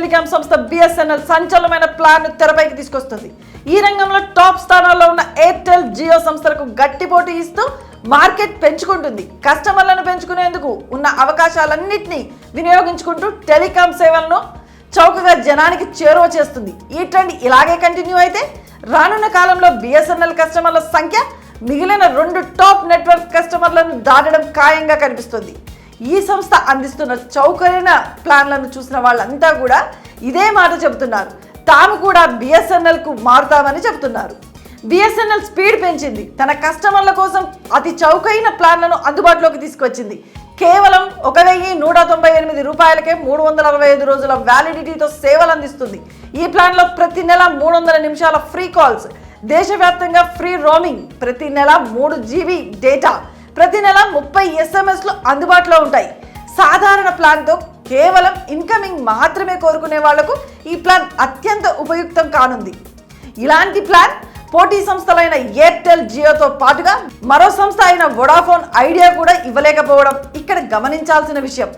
Telecom సంస్థ BSNL సంచలనమైన plan తెరపైకి తీసుకొస్తుంది. ఈ రంగంలో టాప్ స్థానాల్లో ఉన్న ఎయిర్టెల్ జియో సంస్థలకు గట్టి పోటీ ఇస్తూ మార్కెట్ పెంచుకుంటుంది. కస్టమర్లను పెంచుకునేందుకు ఉన్న అవకాశాలన్నింటినీ వినియోగించుకుంటూ టెలికాం సేవలను చౌకగా జనానికి చేరువ చేస్తుంది. ఈ ట్రెండ్ ఇలాగే కంటిన్యూ అయితే రానున్న కాలంలో బిఎస్ఎన్ఎల్ కస్టమర్ల సంఖ్య మిగిలిన రెండు టాప్ నెట్వర్క్ కస్టమర్లను దాటడం ఖాయంగా కనిపిస్తుంది. ఈ సంస్థ అందిస్తున్న చౌకైన ప్లాన్లను చూసిన వాళ్ళంతా కూడా ఇదే మాట చెబుతున్నారు. తాము కూడా బిఎస్ఎన్ఎల్కు మారుతామని చెబుతున్నారు. బిఎస్ఎన్ఎల్ స్పీడ్ పెంచింది. తన కస్టమర్ల కోసం అతి చౌకైన ప్లాన్లను అందుబాటులోకి తీసుకొచ్చింది. కేవలం ఒక వెయ్యి నూట తొంభై ఎనిమిది రూపాయలకే మూడు వందల అరవై ఐదు రోజుల వ్యాలిడిటీతో సేవలు అందిస్తుంది. ఈ ప్లాన్లో ప్రతి నెల మూడు వందల నిమిషాల ఫ్రీ కాల్స్ దేశవ్యాప్తంగా ఫ్రీ రోమింగ్ ప్రతి నెల మూడు జీబీ డేటా ప్రతి నెల ముప్పై ఎస్ఎంఎస్లు అందుబాటులో ఉంటాయి. సాధారణ ప్లాన్తో కేవలం ఇన్కమింగ్ మాత్రమే కోరుకునే వాళ్ళకు ఈ ప్లాన్ అత్యంత ఉపయుక్తం కానుంది. ఇలాంటి ప్లాన్ పోటీ సంస్థలైన ఎయిర్టెల్ జియోతో పాటుగా మరో సంస్థ అయిన వొడాఫోన్ ఐడియా కూడా ఇవ్వలేకపోవడం ఇక్కడ గమనించాల్సిన విషయం.